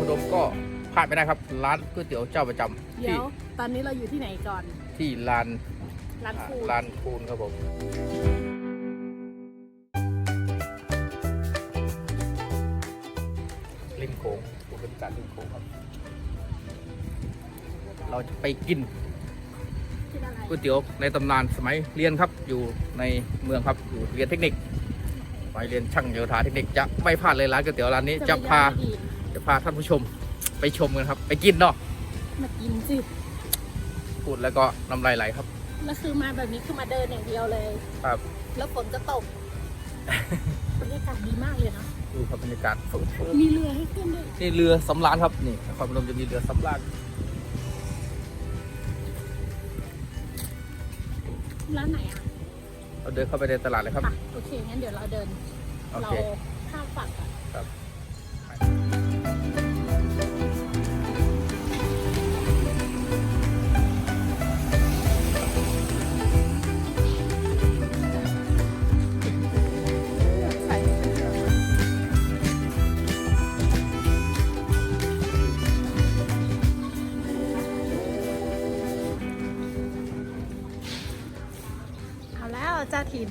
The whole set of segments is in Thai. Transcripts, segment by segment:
พนมก็พลาดไม่ได้ครับร้านก๋วยเตี๋ยวเจ้าประจำเดี๋ที่ยวตอนนี้เราอยู่ที่ไหนก่อนที่ลานร้านอ่าคูลานคูนครับผมริมโขงผมเป็นการริมโขงครับ เราจะไปกิน ที่อะไรก๋วยเตี๋ยวในตำนานสมัยเรียนครับอยู่ในเมืองครับอยู่เรียนเทคนิค ไปเรียนช่างโยธาเทคนิคจะไม่พลาดเลยร้านก๋วยเตี๋ยวร้านนี้จะพา ไปย่งดี จะพาท่านผู้ชมไปชมกันครับ ไปกินเนาะมากินสิพูดแล้วก็น้ำลายไหลครับ แล้วคือมาแบบนี้คือมาเดินอย่างเดียวเลย ครับ แล้วฝนก็ตกบรรยากาศดีมากเลยเนาะดูครับบรรยากาศสดมีเรือให้ขึ้นด้วยนี่เรือสำราญครับนี่นครพนมจะมีเรือสำราญร้านไหนอะเราเดินเข้าไปในตลาดเลยครับ ป่ะโอเคงั้นเดี๋ยวเราเดิน โอเราเค ข้ามฝั่งก่อน ครับ เจ้าถิ่น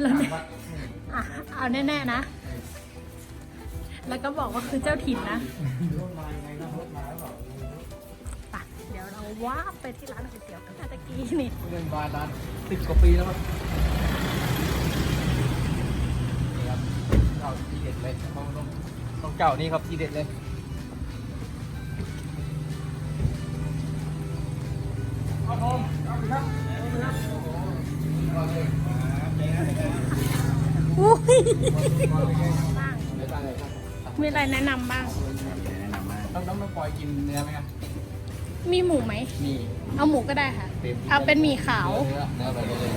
แล้วเนี่ยวัดอะเอาแน่ๆนะ แล้วก็บอกว่าคือเจ้าถิ่นนะไปเดี๋ยวเราว้าบไปที่ร้านก๋วยเตี๋ยวกันนะตะกี้นี่เรื่องมานานสิบกว่าปีแล้วครับนี่ครับเจ้าที่เด็ดเลยต้องต้องต้องเจ้านี่ครับที่เด็ดเลยครับผมเอาไปครับเอาไปครับโอ้โหมาเลยมาเลยครับ อุ้ยมาเลยครับบ้างไม่ได้เลยครับมีอะไรแนะนำบ้างต้องต้องต้องปล่อยกินเนื้อไหมครับมีหมูไหม มีเอาหมูก็ได้ค่ะต็มเอาเป็นหมี่ขาว เนื้อเนื้อไปเลย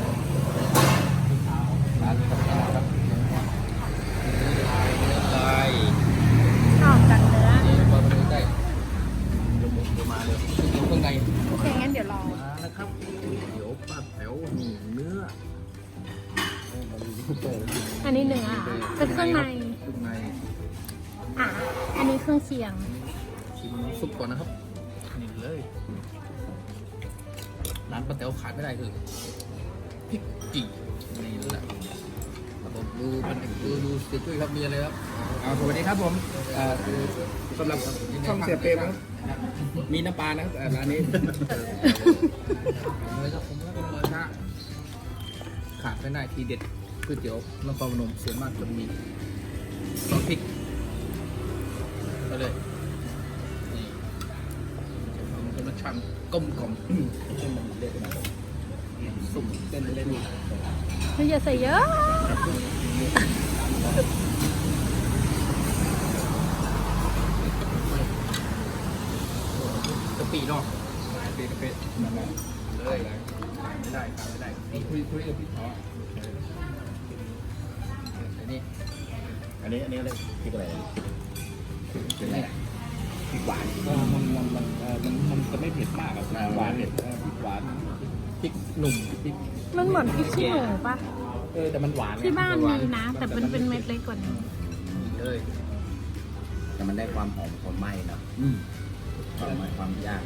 เครื่องเคียง ชิมน้ำซุปก่อนนะครับนี่เลยร้านป้าแต๋วขาดไม่ได้คือพริกจีนี่แหละครับผมดูมันดูดูเสียจุ้ยครับมีอะไรครับอ่าสวัสดีครับผมเอ่อคือสำหรับช่องเสียเปรมนะครับมีน้ำปลานะครับเอ่อร้านนี้เลยครับผมแล้วก็เลยนะขาดไม่ได้ทีเด็ดก๋วยเตี๋ยวนครพนมส่วนมากจะมีซอสพริก ไปเลย นี่มันจะรสชาติกลมกล่อมสุ่มเต้นเล่นไม่อย่าใส่เยอะกะปิเนาะเปรมเปรมนั่นแหละเลยขาดไม่ได้ขาดไม่ได้นี่คุยคุยกับพี่อ๋ออันนี้ อันนี้อันนี้อะไรพริกอะไร เป็นอะไรพริกหวานก็มันมันมันเอ่อมันมันจะไม่เผ็ดมากครับอ่าหวานเผ็ดเออพริกหวานพริกหนุ่มพริกมันเหมือนพริกขี้หนูปะเออแต่มันหวานไงที่บ้านหวมีนะ แต่เป็นเป็นเม็ดเล็กกว่านี้นี่เลยแต่มันได้ความหอมของไหม้เนอะอืมความไหม้ความย่าง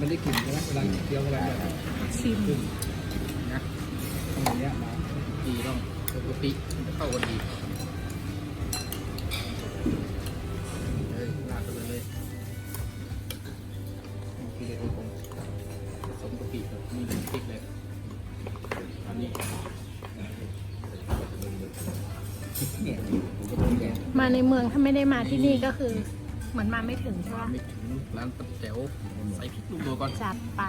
มันได้กลิ่นใช่ไหมเวลาเคี้ยวเวลาแบบชิมนะตรงเนี้ยมาดีต้องกะปิมันจะเข้ากันดี มาในเมืองถ้าไม่ได้มาที่นี่ก็คือ เหมือนมาไม่ถึงใช่ไหมไม่ถึงร้านตัะแจ๋วใส่พริกลูตัวก่อนจัดไป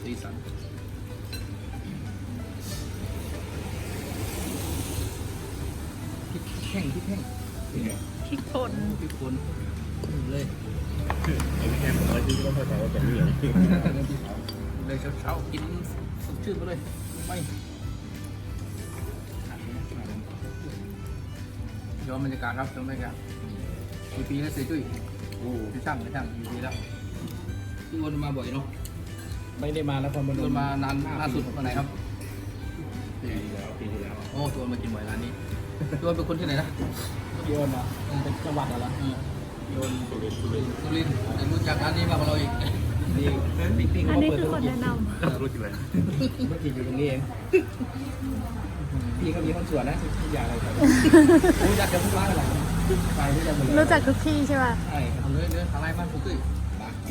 สีสันพริกแห้งพริกแห้งพริกป่นพริกป่นเลยไอ้พี่แค่ผมว่าที่ต้องเข้าใจว่าเป็นเรื่องเลยเช้าๆกินสดชื่นไปเลยไม่ ย้อนบรรยากาศครับย้อนบรรยากาศกี่ปีแล้วเสียจุ้ยโอ้พี่ช่างพี่ช่างกี่ปีแล้วพี่วนมาบ่อยเนาะไม่ได้มานครพนวนมมานานล่าสุดวันไหนครับปีที่แล้วปีที่แล้วโอ้ชวนมากินบ่อยร้านนี้ชวนเป็นคนที่ไหนนะโยนอะเป็นจังหวัดอะไรอืมโยนสุรินทร์สุรินทร์แต่รู้จักร้านนี้มากกว่าเราอีก นี่พี่พี่อัเขานนี้เปิดคือธุครนกิจแนะนรู้จักเลยธุรกิจอยู่ตรงนี้เอง พี่เขามีคนสวนนะทุกอย่างเลยครับรู้จักกันทุกร้านอะไรไปรู้จักหมดเลยำรู้จักทุกที่ใช่ป่ะใช่ครับเอาเลยเนื้ออะไรบ้านผมตุ้ย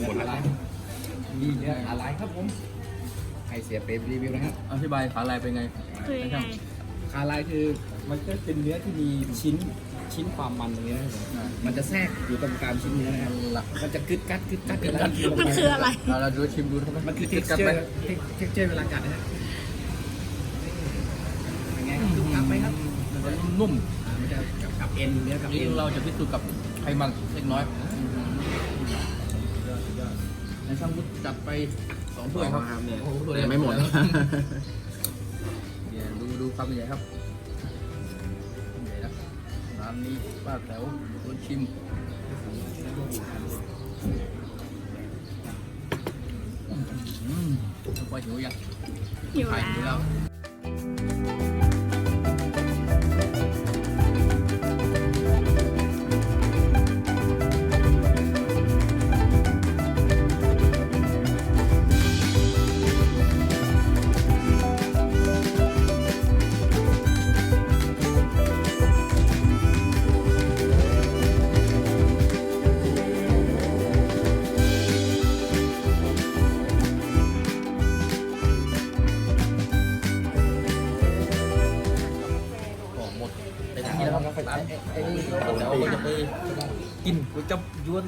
หมดอะไรมีเนื้ออะไรครับผมให้เสียเปรมรีวิวนะครับอธิบายขาลายเป็นไงคือยังไงคาลายคือมันก็เป็นเนื้อที่มีชิ้น ชิ้นความมันตรงนี้นะครับผมอ่ามันจะแทรกอยู่ตรงกลางชิ้นเนื้อนะครับหลักมันจะกึดกัดกึดกัดกึดกัดมันคืออะไรเราเราดูชิมดูครับมันคือกัด texture ไหม texture เวลากัดนะฮะเป็นไงครับดูกลับไหมครับมันนุ่มอ่ามันจะกับกับเอ็นเนื้อกับนี่เอ็นเราจะพิสูจน์กับไขมันเล็กน้อยยอดยอดในช่างพุทธจัดไปสองถ้วยครับเนี่ยโอ้โหถ้วยยังไม่หมดเดี๋ยวดูดูความใหญ่ครับใหญ่นะร้านนี้ป้าแต๋วชวชิมอืมไปหิวยังหิวแล้ว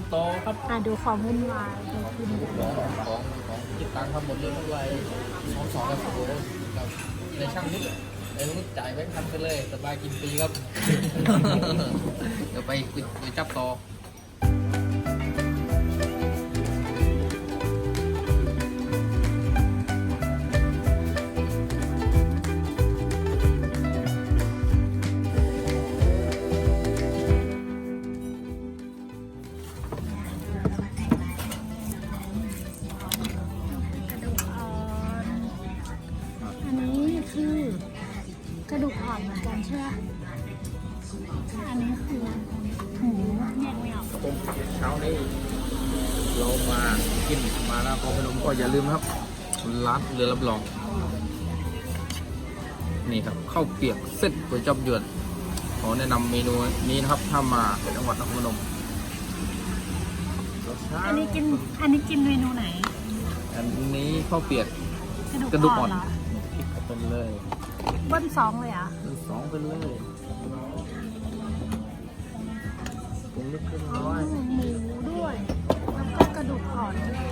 ยวนต่อครับอะดูความวุ่นวายดูกินของของของคิดตังค์ครับหมดเลยเท่าไหร่สองสองครับโอ้โหครับในช่างนิดในนุดจ่ายแบงค์พันไปเลยสบายกินฟรีครับเดี๋ยวไปก๋วยก๋วยจับต่อ เช้านี้เรามากินมาแล้วพอพนมก็อย่าลืมนะครับร้านเรือรับรอง นี่ครับข้าวเปียกเส้นก๋วยจับยวนขอแนะนำเมนูนี้นะครับถ้ามาจังหวัดนครพนมอันนี้กินอันนี้กินเมนูไหน อันนี้ข้าวเปียกกระดูกกระดูกอ่อ่ออนนเหรอพริกเข้าไปเลยเบิ้ลสองเลยเหรอะเป็นสองเป็นเลยปรุ งล็กอ๋อน้อยหมูด้วยแล้วก็กระดูกอ่อนด้วย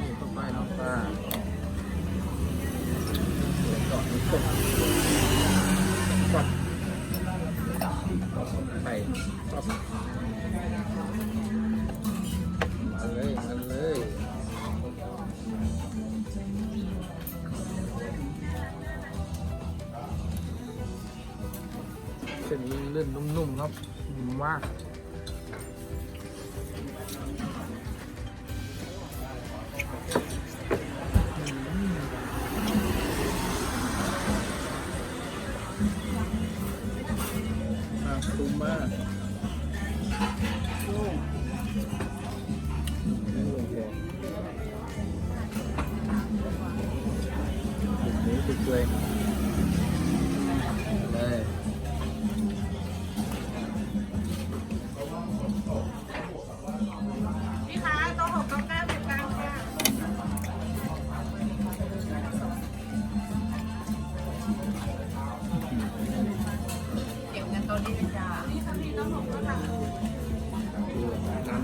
นี่เข้าไปน้องปลาก่อนนี้ตกก่อนไปรับมาเลยมาเลยเส้นลื่นนุ่มๆครับมาก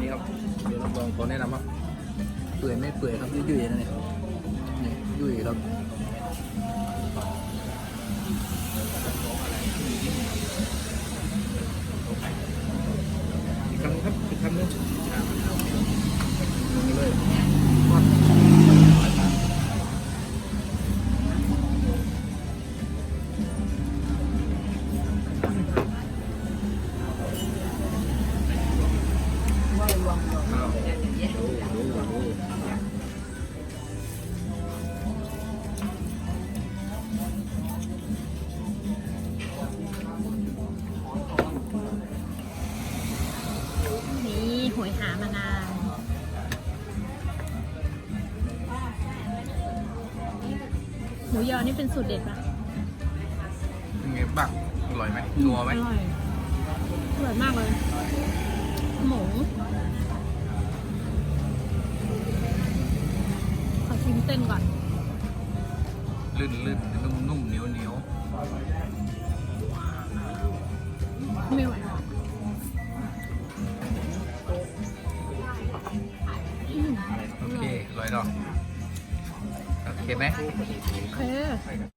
นี้ครับเดี๋ยวลองขอแนะนำครับเปื่อยไม่เปื่อยครับยุ่ยๆนะเนี่ยนี่ยุ่ยครับอีกคำครับอีกคำนึงเลย ยอนี่เป็นสูตรเด็ดปะเป็นไงบ้างอร่อยไหมนัวไหมอร่อยอร่อยมากเลย หมูขอชิมเส้นก่อน ลื่นลื่นนุ่มนุ่มเหนียวเหนียว มโอเคอร่อยเนาะ